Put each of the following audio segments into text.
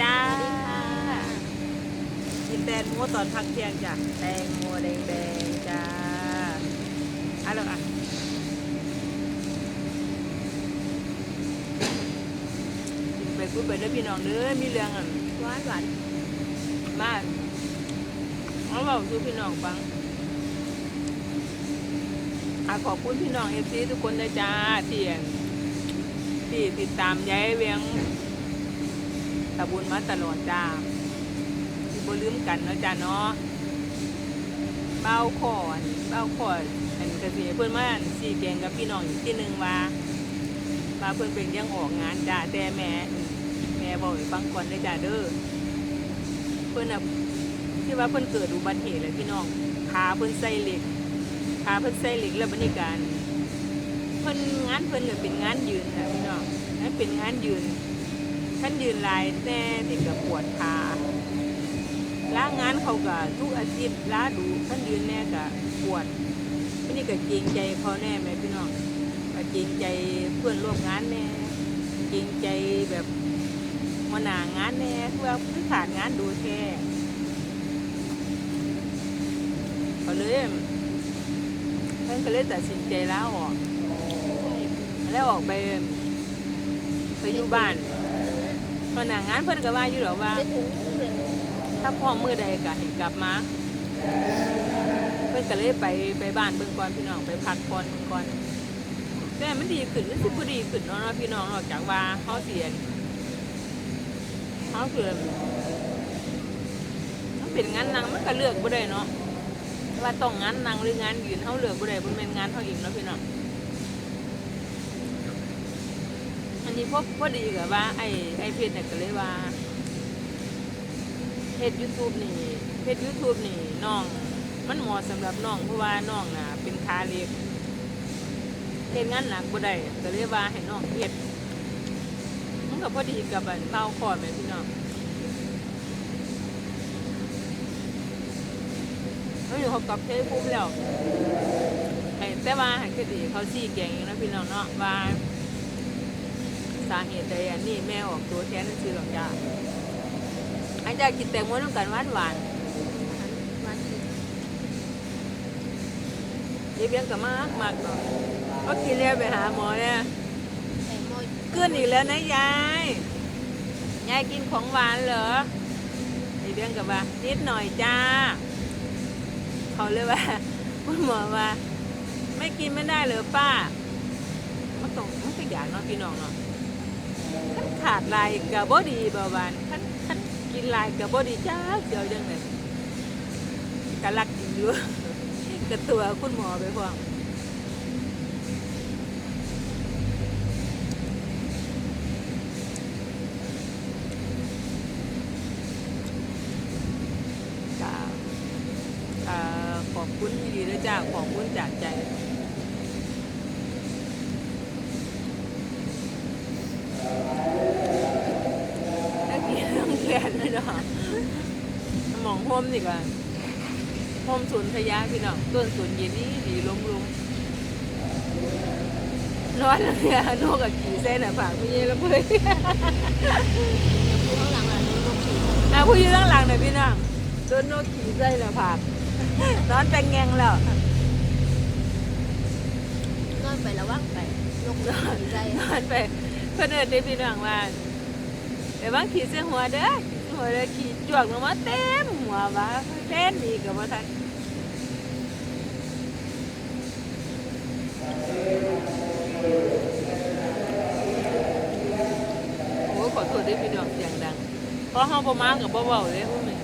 จ้ากินแตงโมตอนพักเที่ยงจ้ะแตงโมแดงแดงๆจ้าเอะไรอะกินไปพูดไปเด้อพี่น้องเด้อมีเรื่องอะหวานหวานมากเอาเบาสู่พี่น้องฟังอะขอบคุณพี่น้องเอฟซีทุกคนเลยจ้าที่อั่นที่ติดตามย้ายเวียง ตะบุญมาตลอดจ้าที่บ่ลืมกันเนาะจ้าเนาะเบ้าขอนเบ้าขอนอันกระสีเพื่อนมาสี่แกงกับพี่น้องอีกที่หนึ่งว่าว่าเพื่อนเป็นยังออกงานจ้าแต่แม่แม่บอกฟังก่อนเลยจ้าเด้อเพื่อนอะที่ว่าเพื่อนเกิดอุบัติเหตุเลยพี่น้องขาเพื่อนใส่เหล็กขาเพื่อนใส่เหล็กแล้วบรรยากาศเพื่อนงานเพื่อนก็เป็นงานยืนนะพี่น้องนั่นเป็นงานยืน ท่านยืนลายแน่ติดกับปวดขาล้างงานเขาก็ทุกอาทิตย์ล้าดูท่านยืนแน่ก็ปวดอันนี้ก็เกรงใจเขาแน่ไหมพี่น้องก็เกรงใจเพื่อนร่วมงานแน่เกรงใจแบบหัวหน้างานแน่เพื่อพื่อขาดงานดูแท้เขาเลยเพื่อนก็เลยตัดสินใจแลาออกแล้วออกไปไปอยู่บ้าน หัวหน้างานเพื่อนก็ว่าอยู่หรอกว่า ถ้าพ่อมือใดก็ให้กลับมา เพื่อนก็เลยไปไปบ้านเบิ่งก่อนพี่น้องไปพักก่อนเบิ่งก่อนแต่มันดีขึ้นมันสิบ่ดีขึ้นเนาะเนาะพี่น้องนอกจากว่าเขาเสียนเขาเกิดมันเป็นงานนังมันก็เลือกบ่ได้เนาะว่าต้องงานนังหรืองานยืนเขาเลือกบ่ได้บ่แม่นงานเขาเองเนาะพี่น้องอั นนี้พอพอดีกับว่า ไอ้ไอ้เพชรเนี่ยก็เลยว่าเพจยูทูบนี่เพจยูทูบนี่น้อง มันเหมาะสำหรับน้องเพราะว่าน้องน่ะ เป็นคาเล็กเฮ็ดงานหนักบ่ได้ก็เลยว่าให้น้องเฮ็ดมันก็พอดีกับอันเต้าคอแม่พี่น้องเขาอยู่เขากับเทภูมิแล้วแต่ว่าให้คือดีเขาซี่แกงอย่างนะพี่น้องเนาะว่าาเหตุใดอันนี้แม่ออกตัวแทนนั่นคือหรอกจ้าอันจะกินแตงโมน้ำกันหวานหวานหวานยี่เบี้ยงกับมากมากเนาะก็กินแล้วไปหาหมอเนี่ยแตงโมเกลือนอีกแล้วนะยายยายกินของหวานเหรอยี่เบี้ยงกับว่านิดหน่อยจ้า เขาเลยว่าคุณหมอว่า ไม่กินไม่ได้เหรอป้ามันต้องมันก็อยากเนาะพี่น้องเนาะ ขันขาดลายกับบอดีเบาหวานขันขันกินลายกับบอดีจ้าเสียวจังเลยกะลักกินอยู่กระตัวคุณหมอไปพร้อมจ้าเอ่อขอบคุณที่ดีด้วยจ้าขอบคุณจากใจ แล้วกินต้องแกนเลยเนาะห มองโฮมดีกว่าโฮมสวนพยาพี่น้องต้นสวนเย็นนี่ดีลมลมร้อนแล้วเนี่ยนกกับขี่เส้นอะฝากพี่เย่แล้วเพื่อนอยู่ข้างหลังอะลูกขี่อะผู้ยืนข้างหลังหน่อยพี่น้องต้นนกขี่เส้นอะฝากนอนแต่งแงงแล้วนอนไประวังไปนกนอนใจนอนไปเพื่อนเอินได้พี่น้องว่าเดี๋ยวบางขี่เส้นหัวเด้อหัวเด้อขี่จวกลงมาเต็ม หัววะเล่นดีกับว่าทันโอ้ยขอโทษด้วยพี่น้องเสียงดังเพราะเฮาประมาณกับเบาๆเลยพวกนี้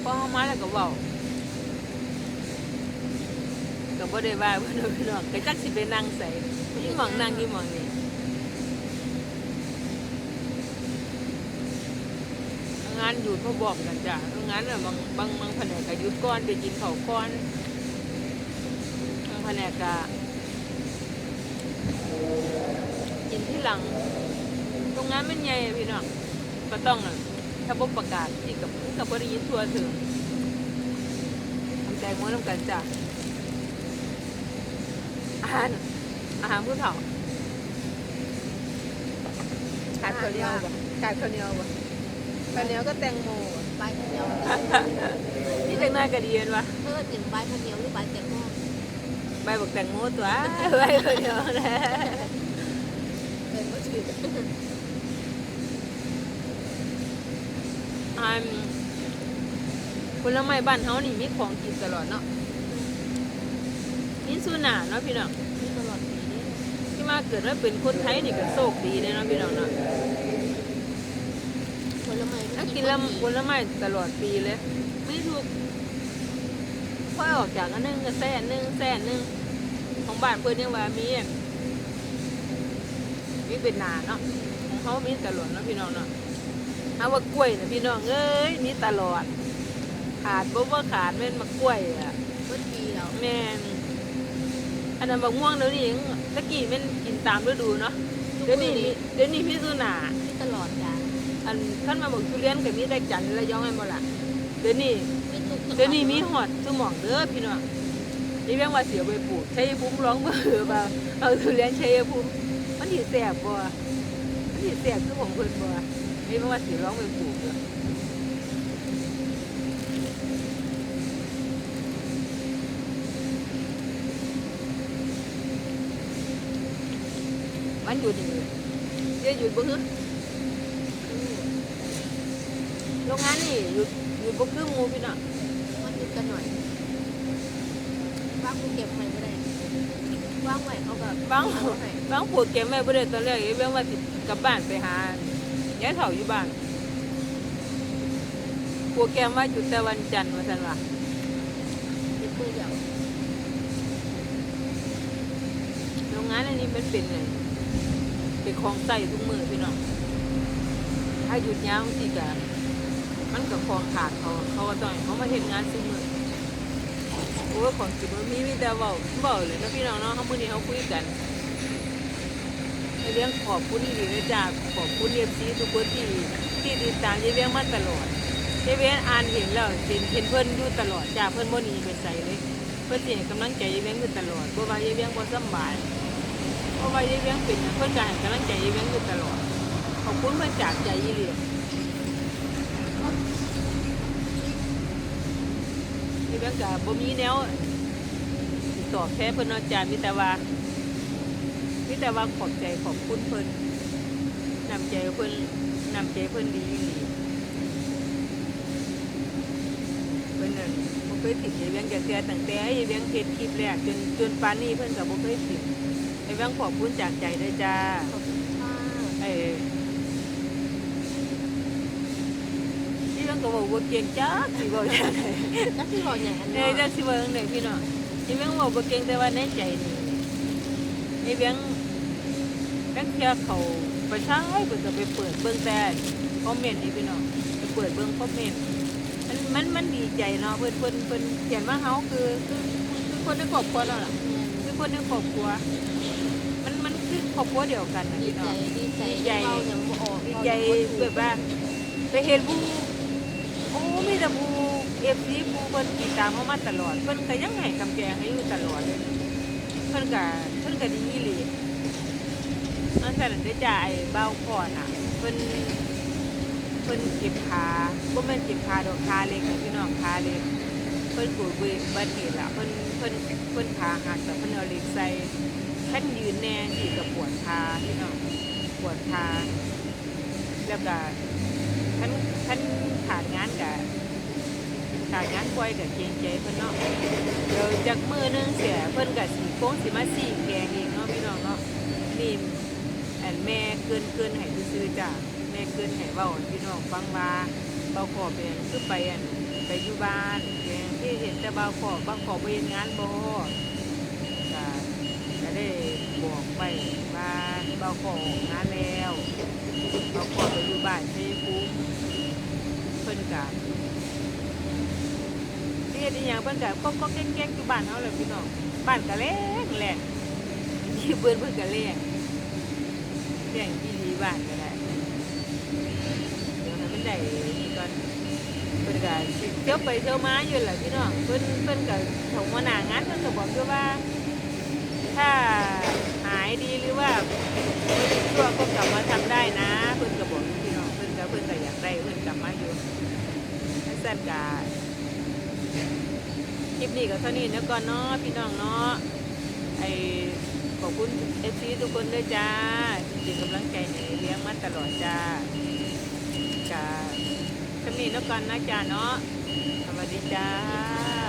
เพราะเฮามาแล้วก็เบาก็บ่ได้ว่าเพิ่นว่าพี่น้องก็จักสิไปนั่งใส่ยี่หมองนั่งยี่หมองนี่งานหยุดเขาบอกกันจ้ะงานน่ะบางบางบางแผนกก็หยุดก่อนไปกินข้าก่อนบางแผนกก็กินที่หลังตรงนั้นมันใหญ่พี่น้องก็ต้องอะถ้าบ่ประกาศที่กับกับบ่ได้ยินทัวถึงทำใจม้วนน้ำกันจ้ะอาหารอาหารผู้เฒ่าขาดข้าวเหนียวบ่ขาดข้าวเหนียวบ่ ข้าวเหนียวก็แตงโมบ่ใบข้าวเหนียวนี่จังน้อยก็ดีเห็นบ่เพื่อกินใบข้าวเหนียวหรือใบแตงโมใบบักแตงโมตัวใบข้าวเหนียวนะเป็นก็ถือ อันผลไม้บ้านเฮานี่มีของกินตลอดเนาะมีสุนาเนาะพี่น้องมีตลอดปีนี้ที่มาเกิดว่าเป็นคนไทยนี่ก็โชคดีเลยเนาะพี่น้องเนาะผลไม้ ถ้ากินแล้วผลไม้ตลอดปีเลย ไม่ถูกค่อยออกจากอันหนึงก็แซ่อันหนึงแซ่อันหนึงของบ้านเพิ่นยังว่ามีอันมีเป็นหนาเนาะของเขามีตลอดเนาะพี่น้องเนาะเอาว่ากล้วยนะพี่น้องเอ้ยมีตลอด ขาดบ่ว่าขาดแม่นมากล้วยอะเมื่อปีเราแม่นอันนั้นบักม่วงเดี๋ยวนี้ยังตะกี้แม่นกินตามฤดูเนาะเดี๋ยวนี้มีเดี๋ยวนี้มีสุนามีตลอดจ้ะันขั้นมาบอกทุเรียนก็มีได้จันทร์ระยองให้หมดละเดี๋ยวนี้เดี๋ยวนี้มีหอดสมองเด้อพี่น้องนี่แม่งว่าเสียไปปลูกชัยภูมิร้องเบอร์บ่าเอาทุเรียนใชัยภูมิมันถีแสบบ่มันถีแสบคือของเพิ่นบ่นี่แม่งว่าสิร้องไปปลูกเด้อมันหยุดนี่เดี๋ยวหยุดบ่ฮึ โรงงานนี่หยุดหยุดบ่คือหมู่พี่น้องมันหยุดกันหน่อยว่างกูเก็บไว้ไม่ได้ว่างไว้เขาแบบบางเอาให้บางปวดแกแม่บ่ได้ตอนแรกไอ้เรื่องว่าสิกลับบ้านไปหายายเฒ่าอยู่บ้านปวดแกมว่าหยุดแต่วันจันทร์ว่าซั่นว่าติดมือเดียวโรงงานอันนี้มันเป็นไงเป็นของใส่ทุกมือพี่น้องถ้าหยุดยาวสิก็ มันก็ของขาดเขาเขาก็ต้องให้เขามาเฮ็ดงานซุมื้อโอ้ของสิบ่มีมีแต่เว้าเว้าเลยนะพี่น้องเนาะเฮามื้อนี้เฮาคุยกันเรื่องขอบคุณดีเลยจ้าขอบคุณเอฟซีทุกคนที่ที่ติดตามยายเวียงมาตลอดยายเวียงอ่านเห็นแล้วเห็นเห็นเพิ่อนอยู่ตลอดจ้าเพิ่อนบ่หนีไปใส่เลย เพิ่อนสิให้กำลังใจยายเวียงอยู่ตลอดบ่ว่ายายเวียงบ่สบายเพราะว่ายายเวียงเป็นเพิ่อนก็ให้กำลังใจยายเวียงอยู่ตลอดขอบคุณเพิ่นจากใจอีหลียายเวียง ก็บ่มีแนวสิตอบแทนเพิ่นเนาะจ้ามีแต่ว่ามีแต่ว่าขอบใจขอบคุณเพิ่นนำใจเพิ่นนำใจเพิ่นดีอีหลีเพิ่นนั่นบ่เคยติดยายเวียงจากเสียตั้งแต่ยายเวียงเฮ็ดคลิปแรกจนจนปานนี้เพิ่นก็บ่เคยติดยายเวียงขอบคุณจากใจเด้อจ้าขอบคุณค่ะเออ ที่เวียงก็บอกว่าเก่งจ้าสิบอกจังไดนักที่บอกอย่างนั้นเอ้ยจัเนาะกสิว่าจังไดพี่น้องยายเวียงบอกบ่เก่งแต่ว่าในใจนี่ยายเวียงตั้งเที่ยเขาไปใช้เพิ่นก็ไปเปิดเบิ่งแต่คอมเมนต์นี่พี่น้องไปเปิดเบิ่งคอมเมนต์มันมันมันดีใจเนาะเพิ่อนเพิ่อนเพิ่อนเขียนว่าเฮาคือคือคือคนในครอบครัวเราล่ะคือคนในครอบครัวมันมันคือครอบครัวเดียวกันนะพี่น้องดีใจดีใจเรายังบ่ออกดีใจแบบว่าไปเห็นผู้ มีแต่ผู้เอฟซีผู้เพิ่นติดตามเฮามาตลอด เพิ่นก็ยังให้กำแกให้อยู่ตลอดเลยเพิ่นก็เพิ่นก็ดีอีหลีอันนั้นได้จ่ายเบาก่อนอะเพิ่นเพิ่นเก็บขาบ่แม่นเก็บขาดอกขาเล็กนะพี่น้องขาเล็กเพิ่นปวดเวบัดเหตุละเพิ่นเพิ่นเพิ่นขาหักแต่เพิ่นเอาเหล็กใส่ท่านยืนแน่ที่กับปวดขาพี่น้องปวดขาแล้วก็ท่าน ท่านขาดงานกับขาดงานป่วยกับเกรงใจเพิ่นเนาะเดี๋ยวจากมือหนึงเสียเพิ่นกับสีโค้งสิมาสีแกงเองเนาะพี่น้องเนาะนี่แอนแม่เกินเกินให้ซื้อจ้ะแม่เกินให้เว้าพี่น้องฟังว่าเบาขอเป็นคือไปอันไปอยู่บ้านเป็นที่เห็นแต่เบาขอบางขอไปเฮ็ดงานบ่ก็ก็ได้บอกไปว่าเบาขอออกงานแล้วเบาขอไปอยู่บ้านที่ภูมิเพิ่นก็เฮ็ดอีหยังเพิ่นก็ก็ก็แก๊กๆอยู่บ้านเฮาแหละพี่น้องบ้านก็แลงแลงที่เบิ่นเพิ่นก็แลงเรื่องที่ดีบ้านก็ได้เดี๋ยวให้มันได้นี่ก่อนเพิ่นก็สิเที่ยวไปเที่ยวมาอยู่แหละพี่น้องเพิ่นเพิ่นก็ถงมาหน้างานเพิ่นก็บอกอยู่ว่า ถ้าหายดีหรือว่าช่วก็กลับมาทำได้นะ ได้เพิ่นกลับมาอยู่แซ่บกาคลิปนี้ก็เท่านี้นะก่อนเนาะพี่น้องเนาะไอขอบคุณเอฟซีทุกคนด้วยจ้าที่กำลังใจให้เลี้ยงมาตลอดจ้าจ้าสนี้นะก่อนนะจ้าเนาะสวัสดีจ้า